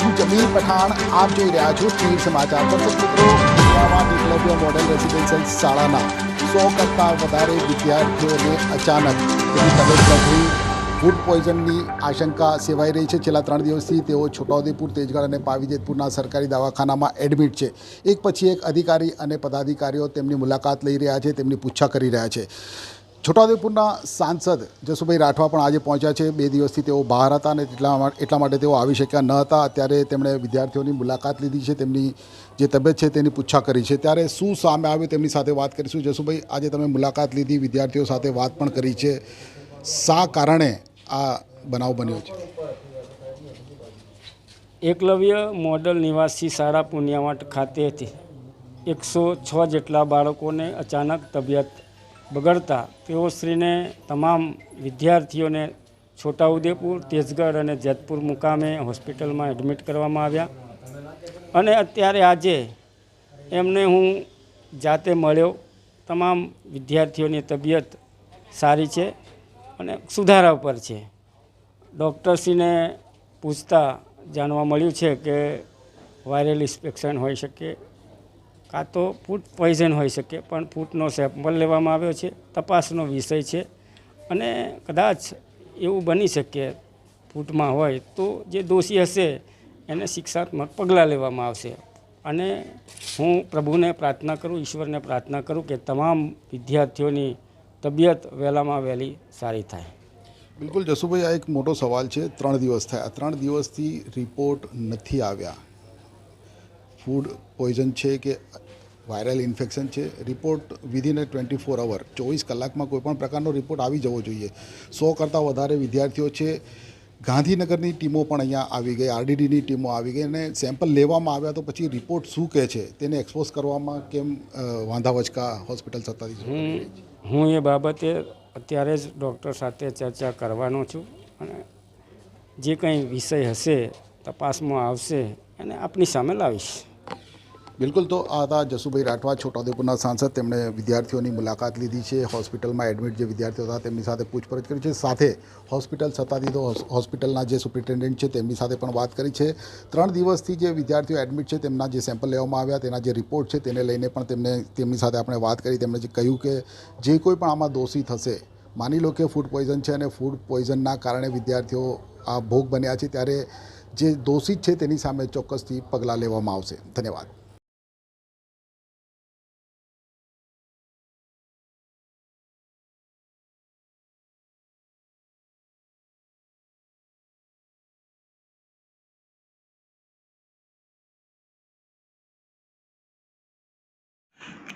સમીર પઠાણ, આપ જોઈ રહ્યા છો તીર સમાચાર દર્શક મિત્રો અમદાવાદ એકલવ્ય મોડેલ રેસિડેન્શિયલ શાળાના સો કરતાં વધારે વિદ્યાર્થીઓને અચાનક તેની તબિયત બગડી ફૂડ પોઈઝનની આશંકા સેવાઈ રહી છે. છેલ્લા ત્રણ દિવસથી તેઓ છોટાઉદેપુર, તેજગઢ અને પાવીજેતપુરના સરકારી દવાખાનામાં એડમિટ છે. એક પછી એક અધિકારી અને પદાધિકારીઓ તેમની મુલાકાત લઈ રહ્યા છે, તેમની પૂછા કરી રહ્યા છે. છોટાઉદેપુરના સાંસદ જસુભાઈ રાઠવા પણ આજે પહોંચ્યા છે. બે દિવસથી તેઓ બહાર હતા અને એટલા એટલા માટે તેઓ આવી શક્યા ન હતા. અત્યારે તેમણે વિદ્યાર્થીઓની મુલાકાત લીધી છે. તેમની જે તબિયત છે તેની પૂછા કરી છે. ત્યારે શું સામે આવ્યું તેમની સાથે વાત કરીશું. જસુભાઈ, આજે તમે મુલાકાત લીધી, વિદ્યાર્થીઓ સાથે વાત પણ કરી છે. શા કારણે આ બનાવ બન્યો છે? એકલવ્ય મોડલ નિવાસી શાળા પુનિયાવાટ ખાતેથી એકસો છ જેટલા બાળકોને અચાનક તબિયત બગડતા તેઓ શ્રીને તમામ વિદ્યાર્થીઓને છોટાઉદેપુર, તેજગઢ અને જેતપુર મુકામે હોસ્પિટલમાં એડમિટ કરવામાં આવ્યા. અને અત્યારે આજે એમને હું જાતે મળ્યો. તમામ વિદ્યાર્થીઓની તબિયત સારી છે અને સુધારા ઉપર છે. ડૉક્ટરશ્રીને પૂછતા જાણવા મળ્યું છે કે વાયરલ ઇન્સ્પેક્શન હોઈ શકે કાં તો ફૂડ પોઈઝન હોઈ શકે, પણ ફૂડનો સેમ્પલ લેવામાં આવ્યો છે, તપાસનો વિષય છે. અને કદાચ એવું બની શકે ફૂટમાં હોય તો જે દોષી હશે, એને શિક્ષાત્મક પગલાં લેવામાં આવશે. અને હું પ્રભુને પ્રાર્થના કરું, ઈશ્વરને પ્રાર્થના કરું કે તમામ વિદ્યાર્થીઓની તબિયત વહેલામાં વહેલી સારી થાય. બિલકુલ જસુભાઈ, આ એક મોટો સવાલ છે, ત્રણ દિવસ થયા. ત્રણ દિવસથી રિપોર્ટ નથી આવ્યા. ફૂડ પોઈઝન છે કે વાયરલ ઇન્ફેક્શન છે report within a twenty four hour ચોવીસ કલાકમાં કોઈપણ પ્રકારનો રિપોર્ટ આવી જવો જોઈએ. સો કરતાં વધારે વિદ્યાર્થીઓ છે. ગાંધીનગરની ટીમો પણ અહીંયા આવી ગઈ આરડીડીની ટીમો આવી ગઈ અને સેમ્પલ લેવામાં આવ્યા તો પછી રિપોર્ટ શું કહે છે તેને એક્સપોઝ કરવામાં કેમ વાંધા વાંધાવચકા હોસ્પિટલ સત્તાધીશ હું હું એ બાબતે અત્યારે જ ડૉક્ટર સાથે ચર્ચા કરવાનો છું અને જે કંઈ વિષય હશે તપાસમાં આવશે એને આપની સામે લાવીશ. બિલકુલ, તો આ હતા જસુભાઈ રાઠવા, છોટાઉદેપુરના સાંસદ. તેમણે વિદ્યાર્થીઓની મુલાકાત લીધી છે. હોસ્પિટલમાં એડમિટ જે વિદ્યાર્થીઓ હતા, તેમની સાથે પૂછપરછ કરી છે. સાથે હોસ્પિટલ સત્તાધીશો, હોસ- હોસ્પિટલના જે સુપ્રિન્ટેન્ડન્ટ છે, તેમની સાથે પણ વાત કરી છે. ત્રણ દિવસથી જે વિદ્યાર્થીઓ એડમિટ છે, તેમના જે સેમ્પલ લેવામાં આવ્યા, તેના જે રિપોર્ટ છે, તેને લઈને પણ તેમને, તેમની સાથે આપણે વાત કરી. તેમણે જે કહ્યું કે, જે કોઈ પણ આમાં દોષી થશે, માની લો કે ફૂડ પોઈઝન છે અને ફૂડ પોઈઝનના કારણે વિદ્યાર્થીઓ આ ભોગ બન્યા છે, ત્યારે જે દોષિત છે, તેની સામે ચોક્કસથી પગલાં લેવામાં આવશે. ધન્યવાદ.